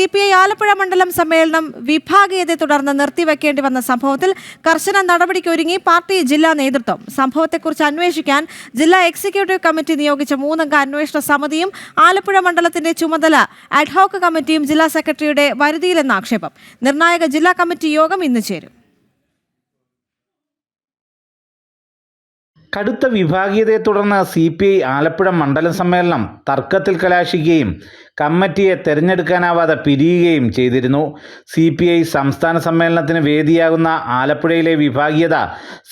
C P I Alappuzha മണ്ഡലം സമ്മേളനം വിഭാഗീയതയെ തുടർന്ന് നിർത്തിവെക്കേണ്ടി വന്ന സംഭവത്തിൽ കർശന നടപടിക്കൊരുങ്ങി പാർട്ടി ജില്ലാ നേതൃത്വം. സംഭവത്തെക്കുറിച്ച് അന്വേഷിക്കാൻ ജില്ലാ എക്സിക്യൂട്ടീവ് കമ്മിറ്റി നിയോഗിച്ച മൂന്നംഗ അന്വേഷണ സമിതിയും ആലപ്പുഴ മണ്ഡലത്തിന്റെ ചുമതല അഡ്ഹോക്ക് കമ്മിറ്റിയും ജില്ലാ സെക്രട്ടറിയുടെ വരുതിയിലെന്ന ആക്ഷേപം. നിർണായക ജില്ലാ കമ്മിറ്റി യോഗം ഇന്ന് ചേരും. കടുത്ത വിഭാഗീയതയെ തുടർന്ന് സി പി ഐ ആലപ്പുഴ മണ്ഡലം സമ്മേളനം തർക്കത്തിൽ കലാശിക്കുകയും കമ്മിറ്റിയെ തെരഞ്ഞെടുക്കാനാവാതെ പിരിയുകയും ചെയ്തിരുന്നു. സി പി ഐ സംസ്ഥാന സമ്മേളനത്തിന് വേദിയാകുന്ന ആലപ്പുഴയിലെ വിഭാഗീയത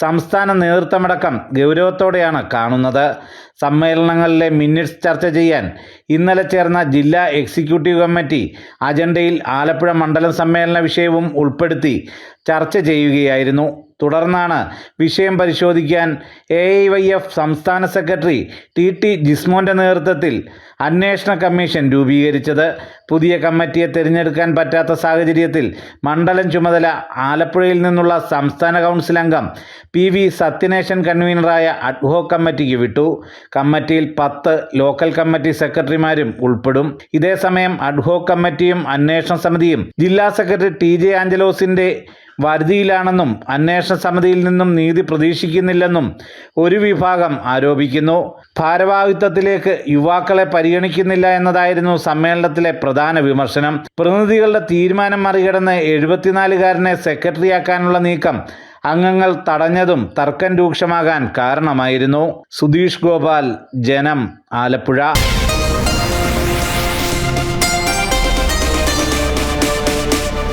സംസ്ഥാന നേതൃത്വമടക്കം ഗൗരവത്തോടെയാണ് കാണുന്നത്. സമ്മേളനങ്ങളിലെ മിനിറ്റ്സ് ചർച്ച ചെയ്യാൻ ഇന്നലെ ചേർന്ന ജില്ലാ എക്സിക്യൂട്ടീവ് കമ്മിറ്റി അജണ്ടയിൽ ആലപ്പുഴ മണ്ഡലം സമ്മേളന വിഷയവും ഉൾപ്പെടുത്തി ചർച്ച ചെയ്യുകയായിരുന്നു. തുടർന്നാണ് വിഷയം പരിശോധിക്കാൻ എ ഐ വൈ എഫ് സംസ്ഥാന സെക്രട്ടറി ടി ടി ജിസ്മോന്റെ നേതൃത്വത്തിൽ അന്വേഷണ കമ്മീഷൻ രൂപീകരിച്ചത്. പുതിയ കമ്മിറ്റിയെ തിരഞ്ഞെടുക്കാൻ പറ്റാത്ത സാഹചര്യത്തിൽ മണ്ഡലം ചുമതല ആലപ്പുഴയിൽ നിന്നുള്ള സംസ്ഥാന കൗൺസിൽ അംഗം പി വി സത്യനേശൻ കൺവീനറായ അഡ്ഹോ കമ്മിറ്റിക്ക് വിട്ടു. കമ്മിറ്റിയിൽ പത്ത് ലോക്കൽ കമ്മിറ്റി സെക്രട്ടറിമാരും ഉൾപ്പെടും. ഇതേസമയം അഡ്ഹോ കമ്മിറ്റിയും അന്വേഷണ സമിതിയും ജില്ലാ സെക്രട്ടറി ടി ജെ ആഞ്ചലോസിന്റെ വരുതിയിലാണെന്നും അന്വേഷണ സമിതിയിൽ നിന്നും നീതി പ്രതീക്ഷിക്കുന്നില്ലെന്നും ഒരു വിഭാഗം ആരോപിക്കുന്നു. ഭാരവാഹിത്വത്തിലേക്ക് യുവാക്കളെ പരിഗണിക്കുന്നില്ല എന്നതായിരുന്നു സമ്മേളനത്തിലെ പ്രധാന വിമർശനം. പ്രതിനിധികളുടെ തീരുമാനം മറികടന്ന് എഴുപത്തിനാലുകാരനെ സെക്രട്ടറിയാക്കാനുള്ള നീക്കം അംഗങ്ങൾ തടഞ്ഞതും തർക്കം രൂക്ഷമാകാൻ കാരണമായിരുന്നു. സുധീഷ് ഗോപാൽ ജനം ആലപ്പുഴ.